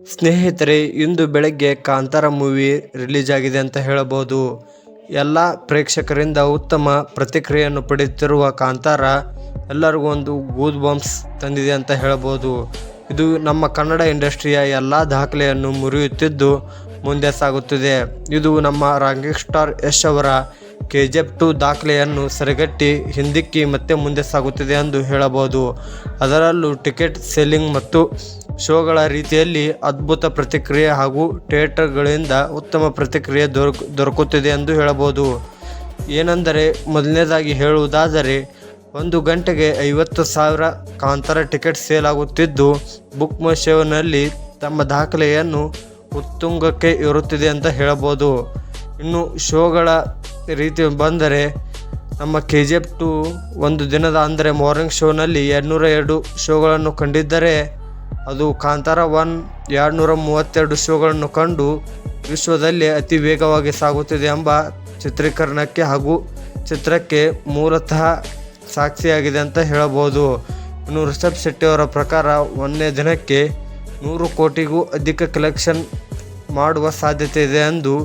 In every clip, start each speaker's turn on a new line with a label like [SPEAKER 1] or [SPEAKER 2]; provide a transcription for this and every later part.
[SPEAKER 1] ಸ್ನೇಹಿತರೆ, ಇಂದು ಬೆಳಗ್ಗೆ Kantara movie release ಆಗಿದೆ ಅಂತ ಹೇಳಬಹುದು. ಎಲ್ಲ ಪ್ರೇಕ್ಷಕರಿಂದ ಉತ್ತಮ ಪ್ರತಿಕ್ರಿಯೆಯನ್ನು ಪಡೆಯುತ್ತಿರುವ ಕಾಂತಾರ, ಎಲ್ಲರಿಗೂ ಒಂದು ಗೂದ್ ಬಾಂಬ್ಸ್ ತಂದಿದೆ ಅಂತ ಹೇಳಬಹುದು. ಇದು ನಮ್ಮ ಕನ್ನಡ ಇಂಡಸ್ಟ್ರಿಯ ಎಲ್ಲ ದಾಖಲೆಯನ್ನು ಮುರಿಯುತ್ತಿದ್ದು ಮುಂದೆ ಸಾಗುತ್ತಿದೆ. ಇದು ನಮ್ಮ ರಾಕಿಂಗ್ ಸ್ಟಾರ್ ಯಶ್ ಅವರ ಕೆ ಜಿ ಎಫ್ ಟು ದಾಖಲೆಯನ್ನು ಸರಿಗಟ್ಟಿ, ಹಿಂದಿಕ್ಕಿ ಮತ್ತೆ ಮುಂದೆ ಸಾಗುತ್ತಿದೆ ಎಂದು ಹೇಳಬಹುದು. ಅದರಲ್ಲೂ ಟಿಕೆಟ್ ಸೆಲ್ಲಿಂಗ್ ಮತ್ತು ಶೋಗಳ ರೀತಿಯಲ್ಲಿ ಅದ್ಭುತ ಪ್ರತಿಕ್ರಿಯೆ ಹಾಗೂ ಥಿಯೇಟರ್ಗಳಿಂದ ಉತ್ತಮ ಪ್ರತಿಕ್ರಿಯೆ ದೊರಕು, ದೊರಕುತ್ತಿದೆ ಎಂದು ಹೇಳಬಹುದು. ಏನೆಂದರೆ, ಮೊದಲನೇದಾಗಿ ಹೇಳುವುದಾದರೆ, ಒಂದು ಗಂಟೆಗೆ ಐವತ್ತು ಸಾವಿರ ಕಾಂತರ ಟಿಕೆಟ್ ಸೇಲ್ ಆಗುತ್ತಿದ್ದು ಬುಕ್ ಮೈ ಶೋನಲ್ಲಿ ತಮ್ಮ ದಾಖಲೆಯನ್ನು ಉತ್ತುಂಗಕ್ಕೆ ಇರುತ್ತಿದೆ ಅಂತ ಹೇಳಬಹುದು. ಇನ್ನು ಶೋಗಳ ರೀತಿ ಬಂದರೆ ನಮ್ಮ ಕೆ ಜಿ ಎಫ್ ಟು ಒಂದು ದಿನದ ಅಂದರೆ ಮಾರ್ನಿಂಗ್ ಶೋನಲ್ಲಿ ಎರಡುನೂರ ಎರಡು ಶೋಗಳನ್ನು ಕಂಡಿದ್ದರೆ ಅದು ಕಾಂತಾರ ಒನ್ ಎರಡುನೂರ ಮೂವತ್ತೆರಡು ಶೋಗಳನ್ನು ಕಂಡು ವಿಶ್ವದಲ್ಲಿ ಅತಿ ವೇಗವಾಗಿ ಸಾಗುತ್ತಿದೆ ಎಂಬ ಚಿತ್ರೀಕರಣಕ್ಕೆ ಹಾಗೂ ಚಿತ್ರಕ್ಕೆ ಮೂಲತಃ ಸಾಕ್ಷಿಯಾಗಿದೆ ಅಂತ ಹೇಳಬಹುದು. ಇನ್ನು ರಿಷಬ್ ಶೆಟ್ಟಿಯವರ ಪ್ರಕಾರ ಒಂದನೇ ದಿನಕ್ಕೆ ನೂರು ಕೋಟಿಗೂ ಅಧಿಕ ಕಲೆಕ್ಷನ್ ಮಾಡುವ ಸಾಧ್ಯತೆ ಇದೆ ಎಂದು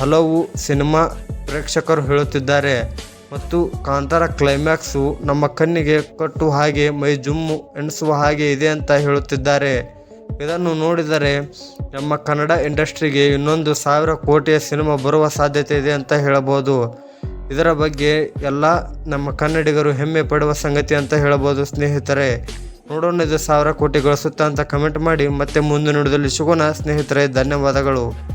[SPEAKER 1] ಹಲವು ಸಿನಿಮಾ ಪ್ರೇಕ್ಷಕರು ಹೇಳುತ್ತಿದ್ದಾರೆ. ಮತ್ತು ಕಾಂತಾರ ಕ್ಲೈಮ್ಯಾಕ್ಸು ನಮ್ಮ ಕಣ್ಣಿಗೆ ಕಟ್ಟು ಹಾಗೆ ಮೈ ಜುಮ್ಮು ಎಣಿಸುವ ಹಾಗೆ ಇದೆ ಅಂತ ಹೇಳುತ್ತಿದ್ದಾರೆ. ಇದನ್ನು ನೋಡಿದರೆ ನಮ್ಮ ಕನ್ನಡ ಇಂಡಸ್ಟ್ರಿಗೆ ಇನ್ನೊಂದು ಸಾವಿರ ಕೋಟಿಯ ಸಿನಿಮಾ ಬರುವ ಸಾಧ್ಯತೆ ಇದೆ ಅಂತ ಹೇಳಬಹುದು. ಇದರ ಬಗ್ಗೆ ಎಲ್ಲ ನಮ್ಮ ಕನ್ನಡಿಗರು ಹೆಮ್ಮೆ ಪಡುವ ಸಂಗತಿ ಅಂತ ಹೇಳಬಹುದು ಸ್ನೇಹಿತರೆ. ನೋಡೋಣ ಇದು ಸಾವಿರ ಕೋಟಿ ಗಳಿಸುತ್ತಾ ಅಂತ ಕಮೆಂಟ್ ಮಾಡಿ. ಮತ್ತೆ ಮುಂದೆ ನೋಡಿದಲ್ಲಿ ಸಿಗೋಣ ಸ್ನೇಹಿತರೆ. ಧನ್ಯವಾದಗಳು.